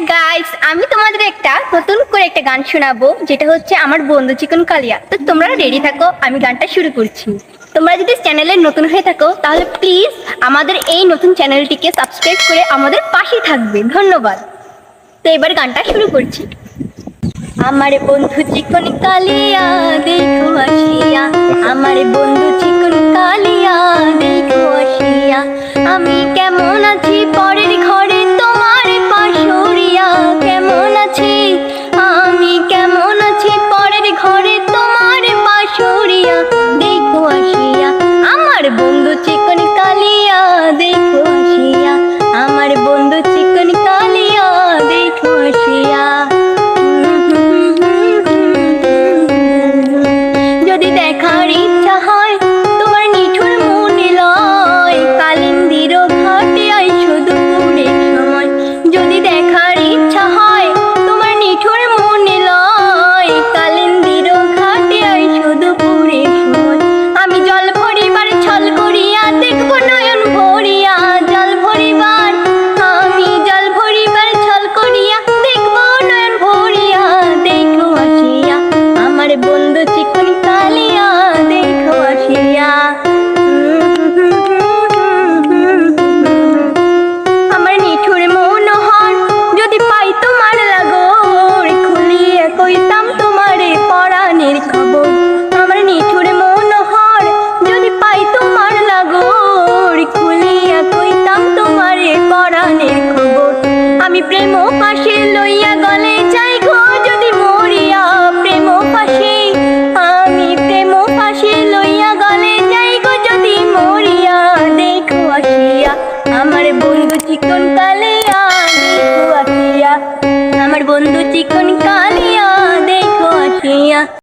Hi guys আমি তোমাদের একটা নতুন করে একটা গান শোনাবো, যেটা হচ্ছে আমার বন্ধু চিকন কালিয়া। তো তোমরা রেডি থাকো, আমি গানটা শুরু করছি। তোমরা যদি চ্যানেলে নতুন হয়ে থাকো, তাহলে প্লিজ আমাদের এই নতুন চ্যানেলটিকে সাবস্ক্রাইব করে আমাদের পাশে থাকবে। ধন্যবাদ। তো এবার গানটা শুরু করছি। আমার বন্ধু চিকন কালিয়া, দেখো আসিয়া। আমার বন্ধু চিকন কালিয়া, দেখো আসিয়া। আমি কেমন আছি পাশে লইয়া গলে যাই গো, যদি মরিয়া প্রেম পাশে। আমি প্রেম পাশে লইয়া গলে যাই গো, যদি মরিয়া দেখো আসিয়া। আমার বন্ধু চিকন কালিয়া দেখো আসিয়া। আমার বন্ধু চিকন কালিয়া